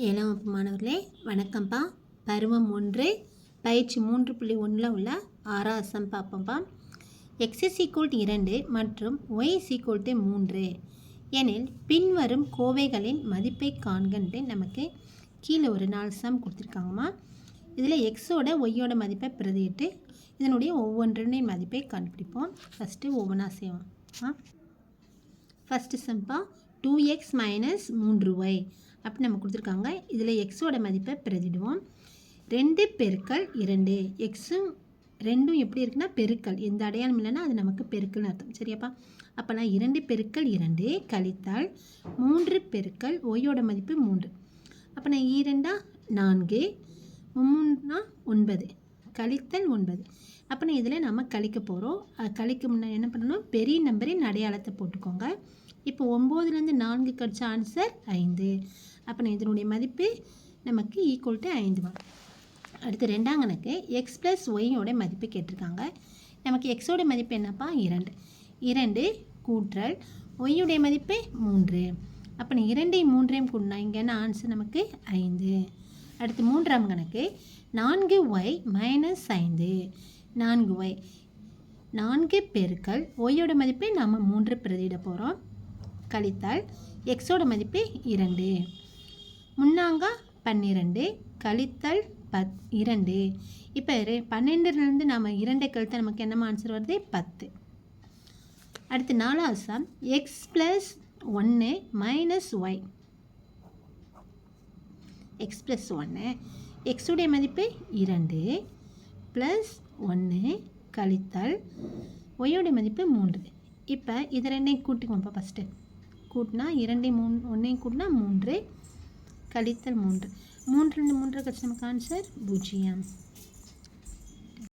ஏழாம் வகுப்பு மாணவர்களே வணக்கம்ப்பா பருவம் ஒன்று பயிற்சி மூன்று புள்ளி ஒன்றில் உள்ள ஆறாசம் பார்ப்போம்ப்பா எக்ஸ் இஸ் இரண்டு மற்றும் ஒய் இஸ் மூன்று. எனில் பின்வரும் கோவைகளின் மதிப்பை காண்கன்ட்டு நமக்கு கீழே ஒரு நாலு சம் கொடுத்துருக்காங்கம்மா. இதில் எக்ஸோட ஒய்யோட மதிப்பை பிரதியிட்டு இதனுடைய ஒவ்வொன்றினையும் மதிப்பை கண்டுபிடிப்போம். ஃபஸ்ட்டு ஒவ்வொன்றா செய்வோம். ஆ? ஃபஸ்ட்டு சம்பா டூ எக்ஸ் மைனஸ் மூன்று ஒய் அப்படி நம்ம கொடுத்துருக்காங்க. இதில் எக்ஸோட மதிப்பை பிரதிடுவோம். ரெண்டு பெருக்கள் இரண்டு. எக்ஸும் ரெண்டும் எப்படி இருக்குன்னா பெருக்கல். எந்த அடையாளம் இல்லைன்னா அது நமக்கு பெருக்கல்னு அர்த்தம். சரியாப்பா? அப்போ நான் இரண்டு பெருக்கள் இரண்டு கழித்தால் மூன்று பெருக்கள் ஒய்யோட மதிப்பு மூன்று. அப்போ நான் இரண்டா நான்கு. மூணுனா ஒன்பது. கழித்தல் ஒன்பது. அப்போ இதில் நம்ம கழிக்க போகிறோம் கழிக்க முன்னாடி என்ன பண்ணணும்? பெரிய நம்பரின் அடையாளத்தை போட்டுக்கோங்க. இப்போ ஒம்போதுலேருந்து நான்கு கடிச்ச ஆன்சர் ஐந்து. அப்போ இதனுடைய மதிப்பு நமக்கு ஈக்குவல் டு ஐந்து தான் அடுத்து ரெண்டாம் கணக்கு எக்ஸ் ப்ளஸ் ஒய்யோட மதிப்பு கேட்டிருக்காங்க. நமக்கு எக்ஸோட மதிப்பு என்னப்பா? இரண்டு. இரண்டு கூற்றல் ஒய்யுடைய மதிப்பு மூன்று. அப்போ இரண்டையும் மூன்றையும் கூட்டினா இங்கே என்ன ஆன்சர் நமக்கு ஐந்து. அடுத்து மூன்றாம் கணக்கு. நான்கு ஒய் மைனஸ் ஐந்து. நான்கு ஒய் நான்கு பெருக்கள் ஒய்யோட மதிப்பை நாம் மூன்று பிரதியிட போகிறோம் கழித்தால் எக்ஸோட மதிப்பு இரண்டு. முன்னாங்கா பன்னிரெண்டு கழித்தல் பத் இரண்டு. இப்போ பன்னெண்டுலேருந்து நாம் இரண்டை கழித்தால் நமக்கு என்னமா ஆன்சர் வருது? பத்து. அடுத்து நாலாவது சம் எக்ஸ் ப்ளஸ் ஒன்று மைனஸ் ஒய் எக்ஸ் ப்ளஸ் ஒன்று எக்ஸுடைய மதிப்பு இரண்டு ப்ளஸ் ஒன்று கழித்தல் ஒய்யோடைய மதிப்பு மூன்று. இப்போ இது ரெண்டையும் கூட்டிக்குவோம்ப்பா ஃபஸ்ட்டு கூட்டினா இரண்டையும் மூணு ஒன்றையும் கூட்டினா மூன்று கழித்தல் மூன்று. மூன்று ரெண்டு மூன்று கழிச்சு நமக்கு ஆன்சர் பூஜ்ஜியம்.